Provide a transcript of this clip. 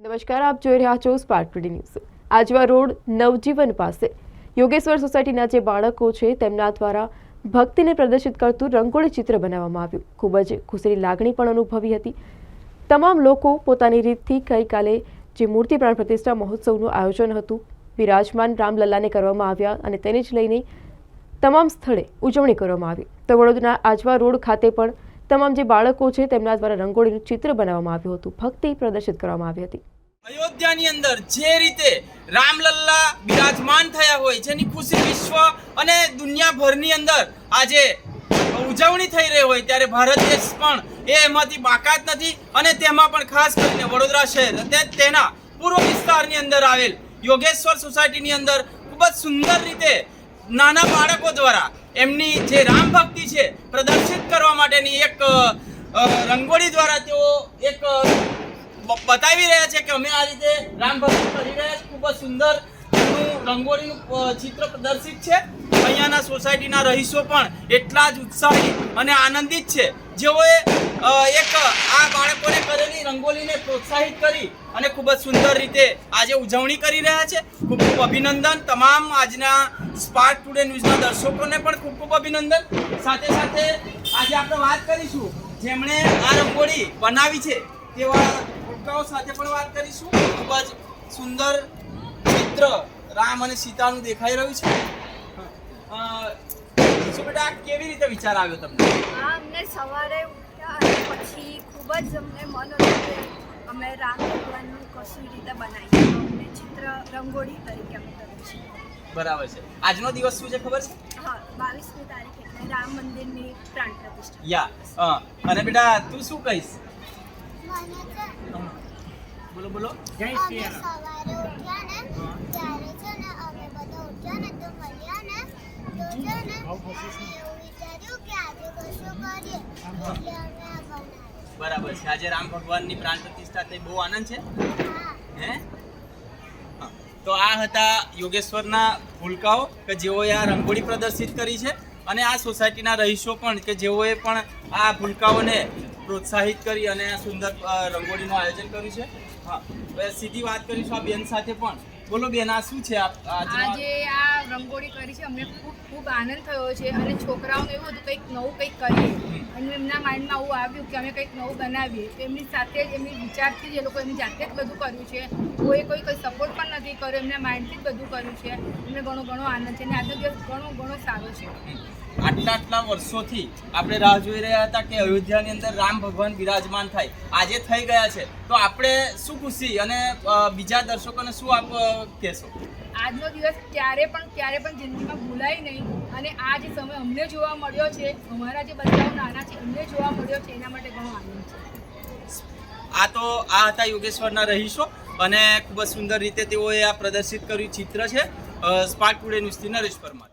નમસ્કાર, આપ જોઈ રહ્યા છો spark news Ajwa road Navjivan પાસે. યોગેશ્વર સોસાયટીના જે બાળકો છે, તેમના દ્વારા ભક્તિને પ્રદર્શિત કરતું રંગોળી ચિત્ર બનાવવામાં આવ્યું. ખૂબ જ ખુશીની લાગણી પણ અનુભવી હતી. તમામ લોકો પોતાની રીતથી ગઈકાલે જે મૂર્તિ પ્રાણ પ્રતિષ્ઠા મહોત્સવનું આયોજન હતું વિરાજમાન રામલલ્લાને કરવામાં આવ્યા અને તેને જ લઈને તમામ સ્થળે ઉજવણી કરવામાં આવી. તો વડોદરા આજવા રોડ ખાતે પણ તમામ જે બાળકો છે તેમના દ્વારા રંગોળીનું ચિત્ર બનાવવામાં આવ્યું હતું. ભક્તિ પ્રદર્શિત કરવામાં આવી હતી. અયોધ્યાની અંદર જે રીતે રામલલ્લા બિરાજમાન થયા હોય, જેની ખુશી વિશ્વ અને દુનિયાભરની અંદર આજે ઉજવણી થઈ રહી હોય, ત્યારે ભારત દેશ પણ એ એમાંથી બાકાત નથી અને તેમાં પણ ખાસ કરીને વડોદરા શહેર તેના પૂર્વ વિસ્તારની અંદર આવેલ યોગેશ્વર સોસાયટીની અંદર ખૂબ જ સુંદર રીતે નાના બાળકો દ્વારા એમની જે રામ ભક્તિ છે, પ્રદર્શિત કરવા માટેની એક રંગોળી દ્વારા તેઓ એક બતાવી રહ્યા છે કે અમે આ રીતે રામ ભક્તિ કરી ખૂબ જ સુંદર રંગોળીનું ચિત્ર પ્રદર્શિત છે. અહીંયાના સોસાયટીના રહીશો પણ એટલા જ ઉત્સાહી અને આનંદિત છે. જેઓએ એક આ બાળકોને કરેલી રંગોળીને પ્રોત્સાહિત કરી અને ખૂબ જ સુંદર રીતે આજે ઉજવણી કરી રહ્યા છે. ખૂબ ખૂબ અભિનંદન તમામ આજના સ્પાર્ક ટુડે ન્યૂઝના દર્શકોને પણ ખૂબ ખૂબ અભિનંદન. સાથે સાથે આજે આપણે વાત કરીશું જેમણે આ રંગોળી બનાવી છે તેવા ભૂલકાઓ સાથે પણ વાત કરીશું. ખૂબ જ સુંદર ચિત્ર રામ અને સીતાનું દેખાઈ રહ્યું છે? અ, શું બેટા કેવી રીતે વિચાર આવ્યો તમને? હા અમને સવારે ઉઠ્યા પછી ખૂબ જ અમને મન હતું કે અમે રામ ભગવાનનું કશું રીતે બનાવીએ. અમને ચિત્ર રંગોળી તરીકે અમે કરીએ છીએ બરાબર છે. આજનો દિવસ શું છે ખબર છે? હા બાવીસમી તારીખ એટલે રામ મંદિરની પ્રાણ પ્રતિષ્ઠા. યા અને બેટા તું શું કહીશ? બોલો બોલો. અમે સવારે ઉઠ્યા ને ત્યારે છે ને અમે બધા ઉઠ્યા ને તો મળ્યા ને તો છે ને અમે એવું વિચાર્યું કે આજે કશું કરીએ એટલે અમે આ બનાવ્યું બરાબર છે. આજે રામ ભગવાનની પ્રાણ પ્રતિષ્ઠા થઈ. બહુ આનંદ છે? હે? તો આ હતા યોગેશ્વરના ભૂલકાઓ કે જેઓએ આ રંગોળી પ્રદર્શિત કરી છે અને આ સોસાયટીના રહીશો પણ કે જેઓએ પણ આ ભૂલકાઓને પ્રોત્સાહિત કરી અને સુંદર રંગોળીનું આયોજન કર્યું છે. હા સીધી વાત કરીશું આ બેન સાથે પણ. બોલો બેન આ શું છે આજે આ રંગોળી કરી છે. અમને ખૂબ ખૂબ આનંદ થયો છે અને છોકરાઓને એવું હતું કંઈક નવું કંઈક કરીએ. અને એમના માઇન્ડમાં આવું આવ્યું કે અમે કંઈક નવું બનાવીએ. તો એમની સાથે જ એમની વિચારથી જ એ લોકો એમની જાતે જ બધું કર્યું છે. કોઈ કોઈ કોઈ સપોર્ટ પણ નથી કર્યો. એમના માઇન્ડથી જ બધું કર્યું છે. એમને ઘણો ઘણો આનંદ છે અને આજનો દિવસ ઘણો ઘણો સારો છે. આટલા આટલા વર્ષોથી આપણે રાહ જોઈ રહ્યા હતા કે અયોધ્યાની અંદર રામ ભગવાન બિરાજમાન થાય. આજે થઈ ગયા છે. તો આપણે શું ખુશી અને બીજા દર્શકોને શું આપ કહેશો? આજનો દિવસ ક્યારે પણ ક્યારે પણ જિંદગીમાં ભૂલાય નહીં. અને આ જે સમય અમને જોવા મળ્યો છે અમારા જે બચ્ચાઓ નાના છે એમને જોવા મળ્યો છે એના માટે ઘણો આનંદ છે. આ તો આ હતા યોગેશ્વરના રહીશો અને ખૂબ જ સુંદર રીતે તેઓએ આ પ્રદર્શિત કર્યું ચિત્ર છે સ્પાર્ક ટુડે ન્યૂઝથી નરેશ પરમાર.